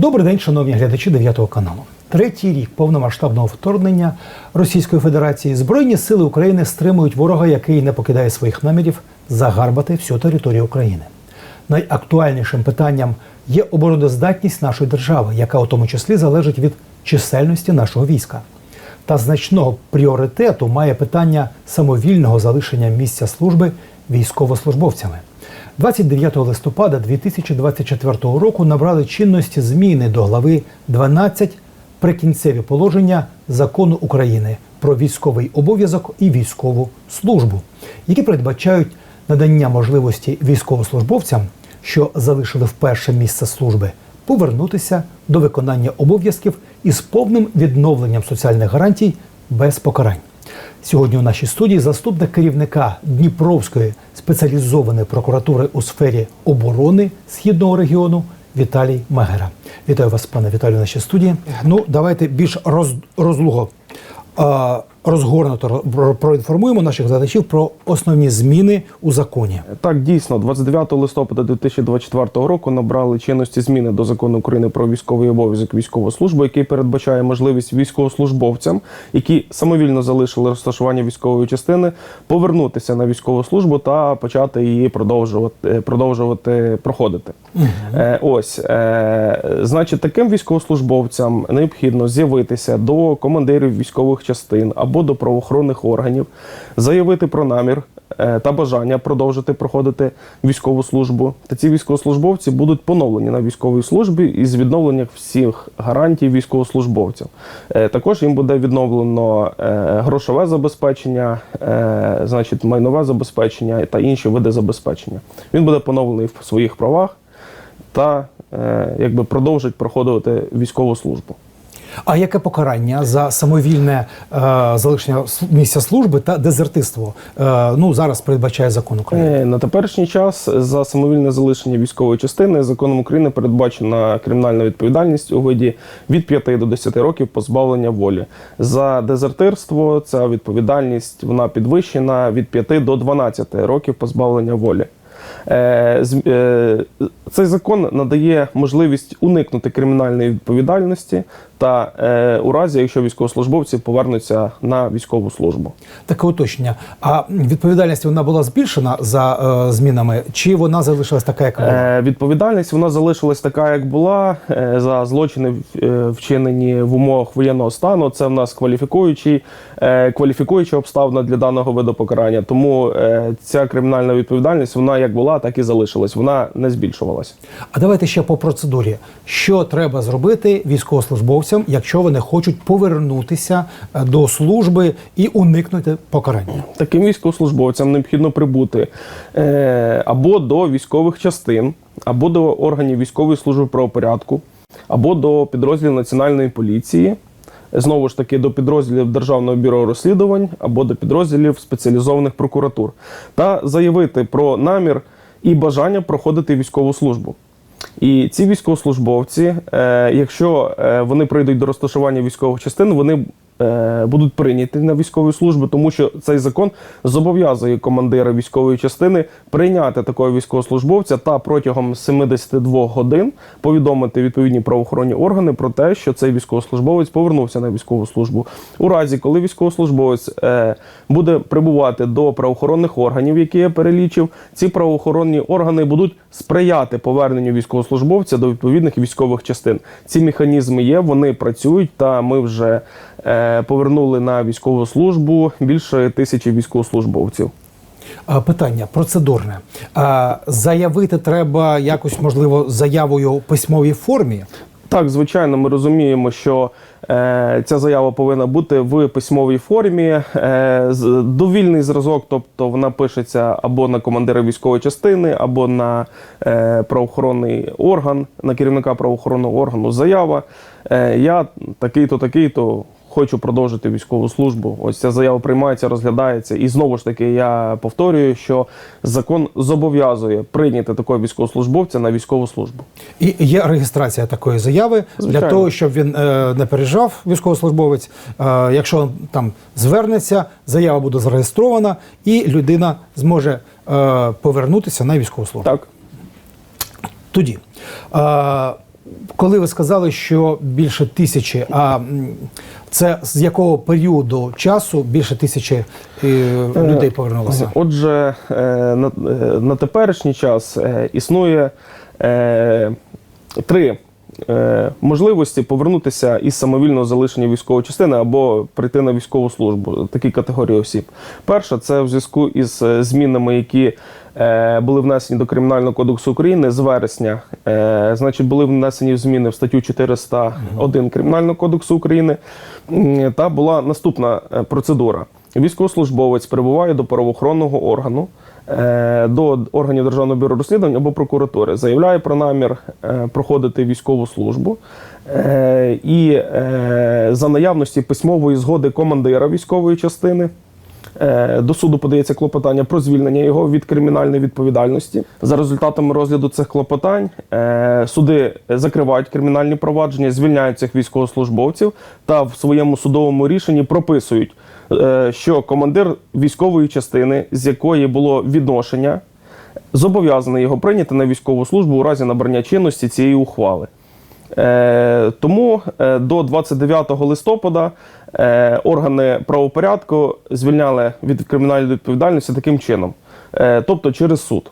Добрий день, шановні глядачі 9 каналу. Третій рік повномасштабного вторгнення Російської Федерації Збройні сили України стримують ворога, який не покидає своїх намірів загарбати всю територію України. Найактуальнішим питанням є обороноздатність нашої держави, яка у тому числі залежить від чисельності нашого війська. Та значного пріоритету має питання самовільного залишення місця служби військовослужбовцями. 29 листопада 2024 року набрали чинності зміни до глави 12 прикінцеві положення закону України про військовий обов'язок і військову службу, які передбачають надання можливості військовослужбовцям, що залишили вперше місце служби, повернутися до виконання обов'язків із повним відновленням соціальних гарантій без покарань. Сьогодні у нашій студії заступник керівника Дніпровської спеціалізованої прокуратури у сфері оборони східного регіону Віталій Мегера. Вітаю вас, пане Віталію, в нашій студії. Ну, давайте більш роз, розлуго розгорнуто про- проінформуємо наших глядачів про основні зміни у законі. Так, дійсно, 29 листопада 2024 року набрали чинності зміни до закону України про військовий обов'язок і військову службу, який передбачає можливість військовослужбовцям, які самовільно залишили розташування військової частини, повернутися на військову службу та почати її продовжувати, продовжувати проходити. Е, ось, е, значить, таким військовослужбовцям необхідно з'явитися до командирів військових частин або до правоохоронних органів, заявити про намір е, та бажання продовжити проходити військову службу. Та ці військовослужбовці будуть поновлені на військовій службі із відновленням всіх гарантій військовослужбовців. Е, Також їм буде відновлено е, грошове забезпечення, значить, майнове забезпечення та інші види забезпечення. Він буде поновлений в своїх правах та якби продовжить проходити військову службу. А яке покарання за самовільне е, залишення місця служби та дезертирство? Е, ну зараз передбачає закон України. Е, На теперішній час за самовільне залишення військової частини законом України передбачена кримінальна відповідальність у виді від 5 до 10 років позбавлення волі. За дезертирство ця відповідальність вона підвищена від 5 до 12 років позбавлення волі. Е, е, Цей закон надає можливість уникнути кримінальної відповідальності та е, у разі, якщо військовослужбовці повернуться на військову службу. Таке уточнення. А відповідальність вона була збільшена за е, змінами, чи вона залишилась така, яка була? Е, відповідальність вона залишилась така, як була е, за злочини, е, вчинені в умовах воєнного стану. Це в нас кваліфікуючий, е, кваліфікуюча обставина для даного виду покарання. Тому е, ця кримінальна відповідальність вона як була, так і залишилась. Вона не збільшувалась. А давайте ще по процедурі. Що треба зробити військовослужбовцям, якщо вони хочуть повернутися е, до служби і уникнути покарання? Таким військовослужбовцям необхідно прибути е, або до військових частин, або до органів військової служби правопорядку, або до підрозділів Національної поліції, знову ж таки до підрозділів Державного бюро розслідувань або до підрозділів спеціалізованих прокуратур, та заявити про намір і бажання проходити військову службу. І ці військовослужбовці, е, якщо е, вони прийдуть до розташування військових частин, вони будуть прийняті на військову службу, тому що цей закон зобов'язує командира військової частини прийняти такого військовослужбовця та протягом 72 годин повідомити відповідні правоохоронні органи про те, що цей військовослужбовець повернувся на військову службу. У разі, коли військовослужбовець е, буде прибувати до правоохоронних органів, які я перелічив, ці правоохоронні органи будуть сприяти поверненню військовослужбовця до відповідних військових частин. Ці механізми є, вони працюють, та ми вже е, повернули на військову службу більше тисячі військовослужбовців. Питання процедурне. Заявити треба якось, можливо, заявою у письмовій формі. Так, звичайно, ми розуміємо, що е, ця заява повинна бути в письмовій формі. Е, довільний зразок, тобто вона пишеться або на командира військової частини, або на е, правоохоронний орган, на керівника правоохоронного органу. Заява. Е, я такий-то, такий-то. Хочу продовжити військову службу. Ось ця заява приймається, розглядається. І знову ж таки, я повторюю, що закон зобов'язує прийняти такого військовослужбовця на військову службу. І є реєстрація такої заяви для того, щоб він е, не переїжджав, військовослужбовець. Е, якщо там звернеться, заява буде зареєстрована, і людина зможе е, повернутися на військову службу. Так. Тоді е, коли ви сказали, що більше тисячі, а це з якого періоду часу більше тисячі е, людей повернулося? Отже, е, на, е, теперішній час е, існує е, три е, можливості повернутися із самовільного залишення військової частини або прийти на військову службу. Такі категорії осіб. Перша це в зв'язку із е, змінами, які е, були внесені до Кримінального кодексу України з вересня. Е, значить, були внесені зміни в статтю 401 Кримінального кодексу України. Та була наступна е, процедура. Військовослужбовець прибуває до правоохоронного органу, е, до органів Державного бюро розслідувань або прокуратури, заявляє про намір е, проходити військову службу. е, І е, за наявності письмової згоди командира військової частини. Е, До суду подається клопотання про звільнення його від кримінальної відповідальності. За результатами розгляду цих клопотань е, суди закривають кримінальні провадження, звільняють цих військовослужбовців та в своєму судовому рішенні прописують, е, що командир військової частини, з якої було відношення, зобов'язаний його прийняти на військову службу у разі набрання чинності цієї ухвали. Е, тому е, до 29 листопада е, органи правопорядку звільняли від кримінальної відповідальності таким чином, тобто через суд.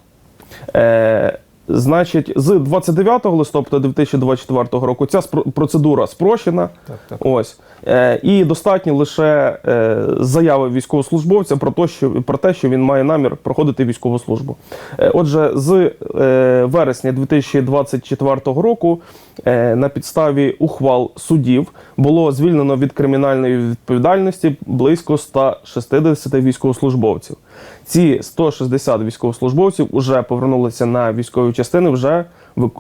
Значить, з 29 листопада 2024 року ця спро- процедура спрощена. Так, так. Ось. Е, і достатньо лише е, заяви військовослужбовця про те, що, про те, що він має намір проходити військову службу. Е, отже, з е, вересня 2024 року е, на підставі ухвал судів було звільнено від кримінальної відповідальності близько 160 військовослужбовців. Ці 160 військовослужбовців вже повернулися на військові частини, вже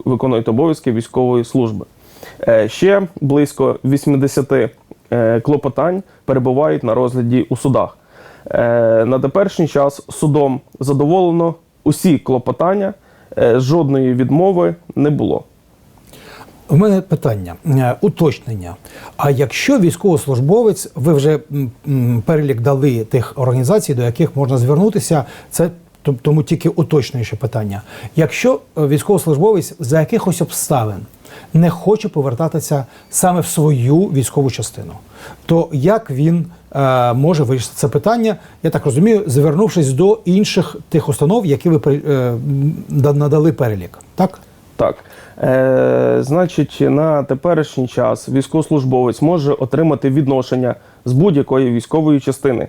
виконують обов'язки військової служби. Е, Ще близько 80 е, клопотань перебувають на розгляді у судах. Е, На теперішній час судом задоволено усі клопотання, жодної відмови не було. У мене питання, е, уточнення. А якщо військовослужбовець, ви вже перелік дали тих організацій, до яких можна звернутися, це тому тільки уточнююче питання. Якщо е, військовослужбовець за якихось обставин не хоче повертатися саме в свою військову частину, то як він е, може вирішити це питання? Я так розумію, звернувшись до інших тих установ, які ви е, надали перелік, так? Так. Е, значить, на теперішній час військовослужбовець може отримати відношення з будь-якої військової частини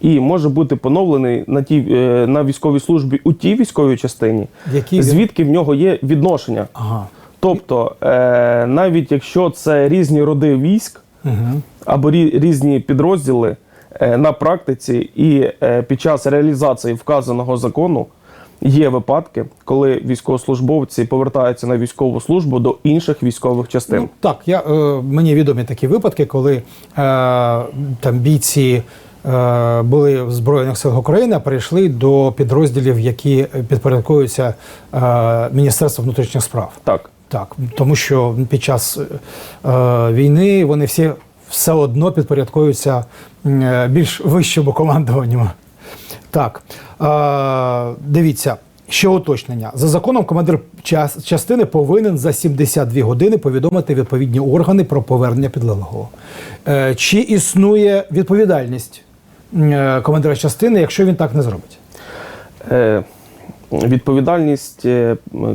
і може бути поновлений на тій е, на військовій службі у тій військовій частині, Які він- звідки в нього є відношення. Ага. Тобто, е, навіть якщо це різні роди військ Угу. або рі- різні підрозділи е, на практиці і е, під час реалізації вказаного закону є випадки, коли військовослужбовці повертаються на військову службу до інших військових частин. Ну, так, я, е, мені відомі такі випадки, коли е, там бійці е, були в Збройних силах України, а перейшли до підрозділів, які підпорядковуються е, Міністерству внутрішніх справ. Так. Так, тому що під час е, війни вони всі все одно підпорядковуються е, більш вищому командуванню. Так, е, дивіться, ще уточнення. За законом командир час, частини повинен за 72 години повідомити відповідні органи про повернення підлеглого. Е, чи існує відповідальність е, командира частини, якщо він так не зробить? Е, Відповідальність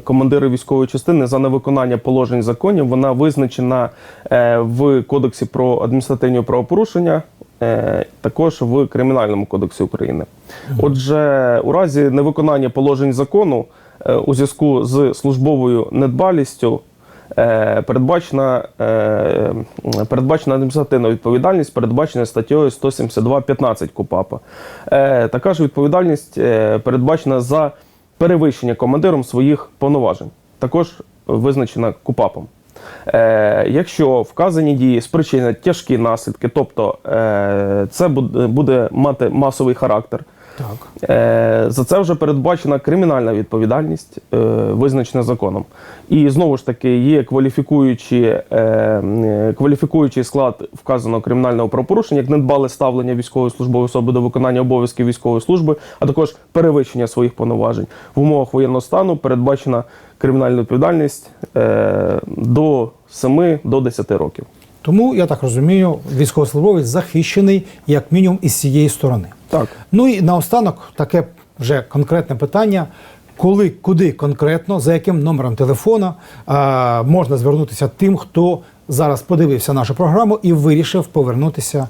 командира військової частини за невиконання положень законів вона визначена в Кодексі про адміністративні правопорушення, також в Кримінальному кодексі України. Отже, у разі невиконання положень закону е, у зв'язку з службовою недбалістю е, передбачена, е, передбачена адміністративна відповідальність, передбачена статтею 172.15 КУПАПа. Е, Така ж відповідальність е, передбачена за перевищення командиром своїх повноважень, також визначена КУПАПом. Е, якщо вказані дії спричинять тяжкі наслідки, тобто е, це буде, мати масовий характер, Так. Е, За це вже передбачена кримінальна відповідальність, е, визначена законом. І знову ж таки є кваліфікуючі, е, е, кваліфікуючий склад вказаного кримінального правопорушення, як недбале ставлення військової службової особи до виконання обов'язків військової служби, а також перевищення своїх повноважень. В умовах воєнного стану передбачена кримінальна відповідальність е, до 7 до 10 років. Тому я так розумію, військовослужбовець захищений як мінімум із цієї сторони. Так. Ну і наостанок таке вже конкретне питання. Коли, куди конкретно, за яким номером телефона а, можна звернутися тим, хто зараз подивився нашу програму і вирішив повернутися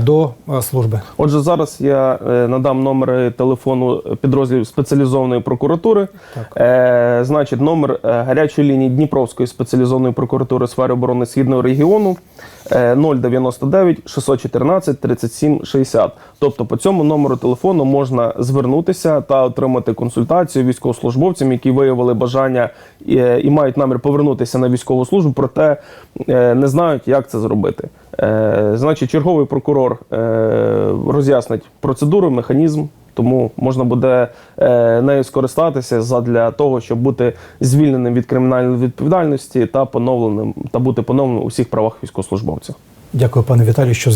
до е, служби? Отже, зараз я е, надам номери телефону підрозділів спеціалізованої прокуратури. Е, значить, номер е, гарячої лінії Дніпровської спеціалізованої прокуратури сфери оборони Східного регіону е, 099 614 37 60. Тобто по цьому номеру телефону можна звернутися та отримати консультацію військовослужбовцям, які виявили бажання і, і мають намір повернутися на військову службу, проте е, не знають, як це зробити. Е, значить, черговий прокурор е, роз'яснить процедуру, механізм, тому можна буде е, нею скористатися задля того, щоб бути звільненим від кримінальної відповідальності та поновленим та бути поновленим у всіх правах військовослужбовця. Дякую, пане Віталію, що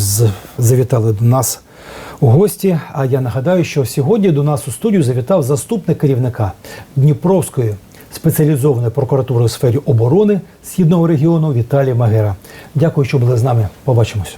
завітали до нас у гості. А я нагадаю, що сьогодні до нас у студію завітав заступник керівника Дніпровської спеціалізованої прокуратури у сфері оборони східного регіону Віталій Магера. Дякую, що були з нами. Побачимось.